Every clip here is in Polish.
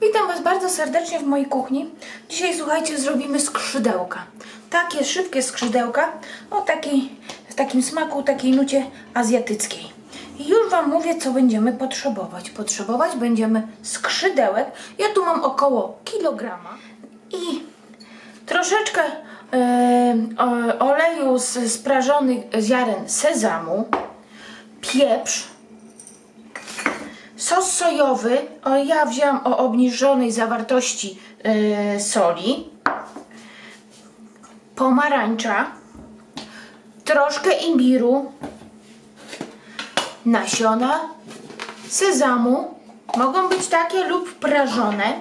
Witam Was bardzo serdecznie w mojej kuchni. Dzisiaj, słuchajcie, zrobimy skrzydełka. Takie szybkie skrzydełka o takiej, w takim smaku, takiej nucie azjatyckiej. I już Wam mówię, co będziemy potrzebować. Potrzebować będziemy skrzydełek. Ja tu mam około kilograma i troszeczkę o- oleju z sprażonych ziaren sezamu, pieprz, Sos sojowy, o, ja wzięłam o obniżonej zawartości yy, soli, pomarańcza, troszkę imbiru, nasiona sezamu, mogą być takie lub prażone,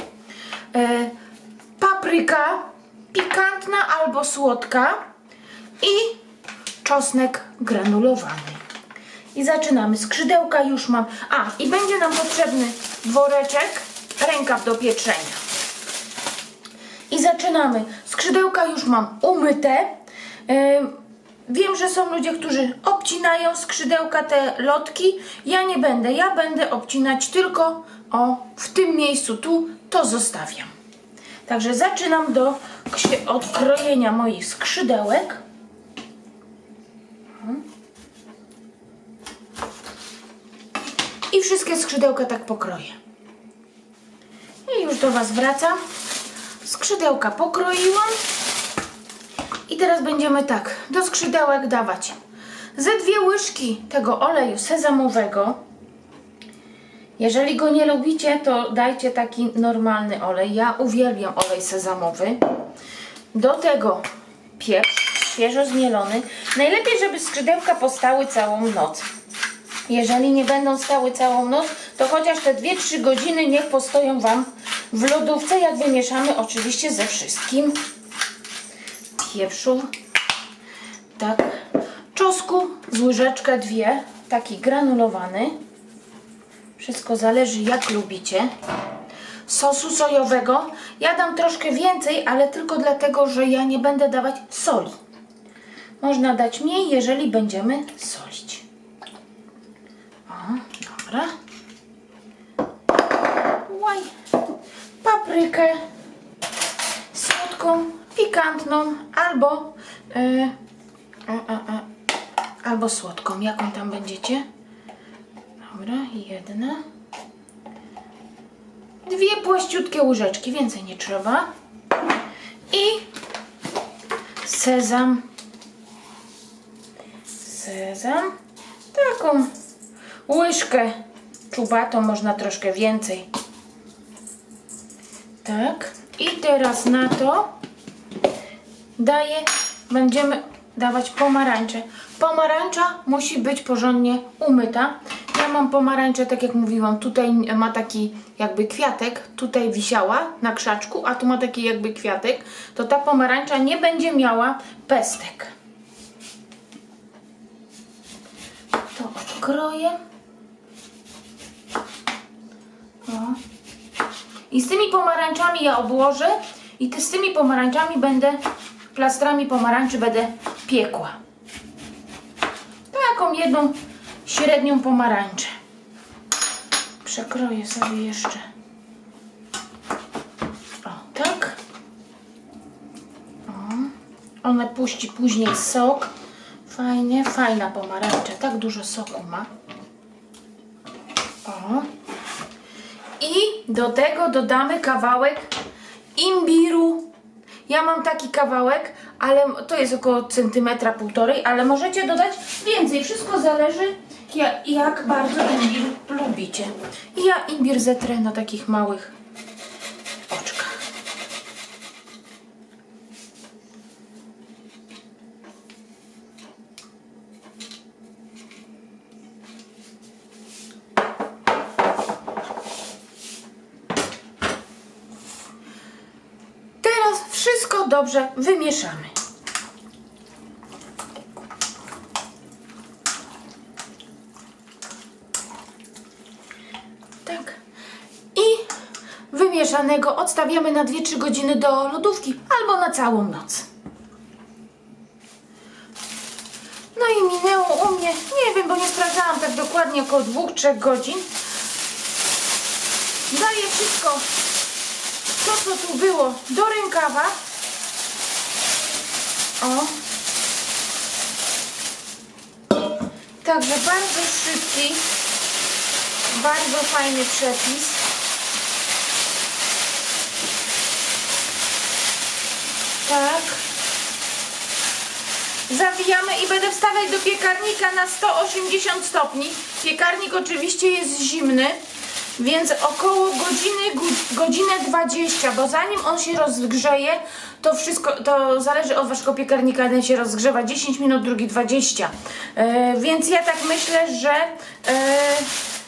yy, papryka, pikantna albo słodka i czosnek granulowany. I zaczynamy. Skrzydełka już mam. A, i będzie nam potrzebny woreczek, rękaw do pieczenia. I zaczynamy. Skrzydełka już mam umyte. Ym, wiem, że są ludzie, którzy obcinają skrzydełka, te lotki. Ja nie będę. Ja będę obcinać tylko o w tym miejscu tu. To zostawiam. Także zaczynam do ksie- od krojenia moich skrzydełek. I wszystkie skrzydełka tak pokroję. I już do Was wracam. Skrzydełka pokroiłam. I teraz będziemy tak, do skrzydełek dawać ze dwie łyżki tego oleju sezamowego. Jeżeli go nie lubicie, to dajcie taki normalny olej. Ja uwielbiam olej sezamowy. Do tego pieprz świeżo zmielony. Najlepiej, żeby skrzydełka postały całą noc. Jeżeli nie będą stały całą noc, to chociaż te 2-3 godziny niech postoją Wam w lodówce, jak wymieszamy oczywiście ze wszystkim. Pieprzu, tak, czosku z łyżeczkę dwie, taki granulowany. Wszystko zależy jak lubicie. Sosu sojowego ja dam troszkę więcej, ale tylko dlatego, że ja nie będę dawać soli. Można dać mniej, jeżeli będziemy solić. Dobra. Łaj. Paprykę słodką, pikantną albo yy, a, a, a, albo słodką. Jaką tam będziecie? Dobra, jedna. Dwie płaściutkie łyżeczki, więcej nie trzeba. I sezam. Sezam. Taką łyżkę czubatą, można troszkę więcej. Tak. I teraz na to daję, będziemy dawać pomarańcze. Pomarańcza musi być porządnie umyta. Ja mam pomarańczę, tak jak mówiłam, tutaj ma taki jakby kwiatek, tutaj wisiała na krzaczku, a tu ma taki jakby kwiatek, to ta pomarańcza nie będzie miała pestek. To odkroję. O. I z tymi pomarańczami ja obłożę i ty, z tymi pomarańczami będę, plastrami pomarańczy będę piekła. Taką jedną średnią pomarańczę. Przekroję sobie jeszcze. O, tak. O. Ona puści później sok. Fajnie, fajna pomarańcza. Tak dużo soku ma. O. I do tego dodamy kawałek imbiru. Ja mam taki kawałek, ale to jest około centymetra półtorej, ale możecie dodać więcej. Wszystko zależy jak, bardzo imbir lubicie. I ja imbir zetrę na takich małych oczkach. Teraz wszystko dobrze wymieszamy. Tak. I wymieszanego odstawiamy na 2-3 godziny do lodówki albo na całą noc. No i minęło u mnie, nie wiem, bo nie sprawdzałam tak dokładnie, około 2-3 godzin. Daję wszystko to, co tu było, do rękawa. O. Także bardzo szybki, bardzo fajny przepis. Tak. Zawijamy i będę wstawiać do piekarnika na 180 stopni. Piekarnik oczywiście jest zimny, więc około godziny, godzinę 20, bo zanim on się rozgrzeje, to wszystko, to zależy od waszego piekarnika, jeden się rozgrzewa 10 minut, drugi 20. E, więc ja tak myślę, że e,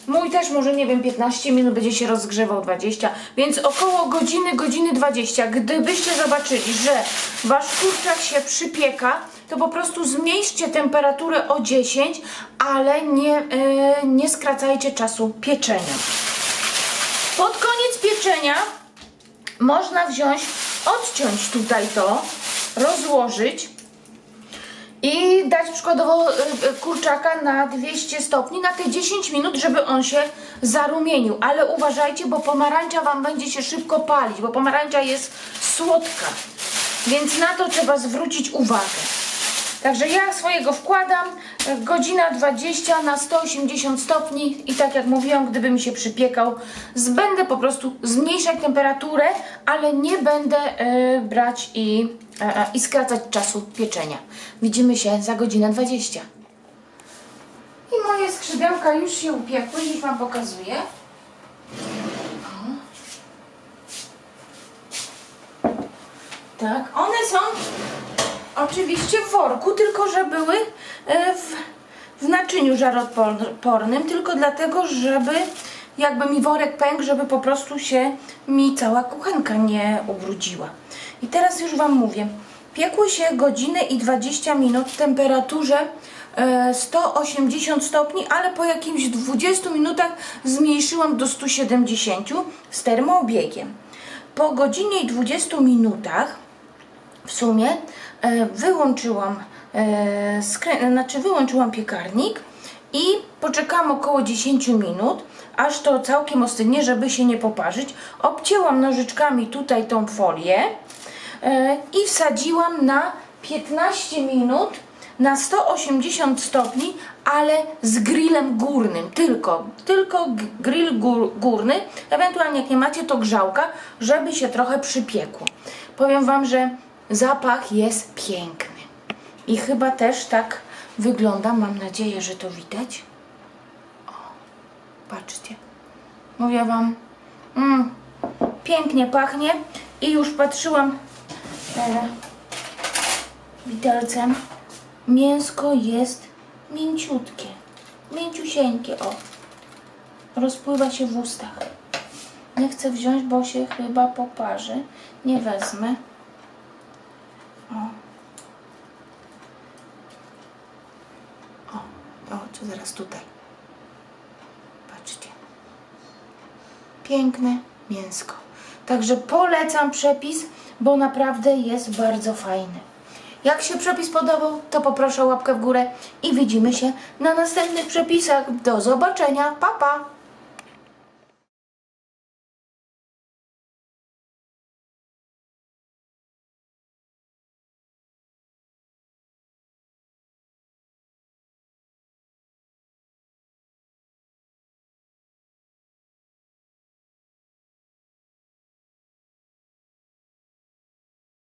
mój też może, nie wiem, 15 minut będzie się rozgrzewał 20, więc około godziny, godziny 20. Gdybyście zobaczyli, że wasz kurczak się przypieka, to po prostu zmniejszcie temperaturę o 10, ale nie, e, nie skracajcie czasu pieczenia. Pod koniec pieczenia można wziąć, odciąć tutaj to, rozłożyć i dać przykładowo y, y, kurczaka na 200 stopni na te 10 minut, żeby on się zarumienił. Ale uważajcie, bo pomarańcza Wam będzie się szybko palić, bo pomarańcza jest słodka. Więc na to trzeba zwrócić uwagę. Także ja swojego wkładam, e, godzina 20 na 180 stopni i tak jak mówiłam, gdyby mi się przypiekał, będę po prostu zmniejszać temperaturę, ale nie będę e, brać i, e, i skracać czasu pieczenia. Widzimy się za godzinę 20. I moje skrzydełka już się upiekły, już Wam pokazuję. Tak, one są oczywiście w worku, tylko że były e, w, w naczyniu żaroodpornym, tylko dlatego, żeby jakby mi worek pękł, żeby po prostu się mi cała kuchenka nie ubrudziła. I teraz już Wam mówię, piekły się godzinę i 20 minut w temperaturze e, 180 stopni, ale po jakimś 20 minutach zmniejszyłam do 170 z termoobiegiem. Po godzinie i 20 minutach sumie e, wyłączyłam, e, znaczy wyłączyłam piekarnik i poczekałam około 10 minut, aż to całkiem ostygnie, żeby się nie poparzyć. Obcięłam nożyczkami tutaj tą folię e, i wsadziłam na 15 minut na 180 stopni, ale z grillem górnym, tylko, tylko grill gór, górny, ewentualnie jak nie macie to grzałka, żeby się trochę przypiekło. Powiem Wam, że zapach jest piękny i chyba też tak wygląda, mam nadzieję, że to widać. O, patrzcie, mówię Wam, mm, pięknie pachnie i już patrzyłam e, widelcem. Mięsko jest mięciutkie, mięciusieńkie, o. Rozpływa się w ustach. Nie chcę wziąć, bo się chyba poparzy. Nie wezmę. O. O, o, zaraz tutaj. Patrzcie. Piękne mięsko. Także polecam przepis, bo naprawdę jest bardzo fajny. Jak się przepis podobał, to poproszę łapkę w górę i widzimy się na następnych przepisach. Do zobaczenia. Pa, pa!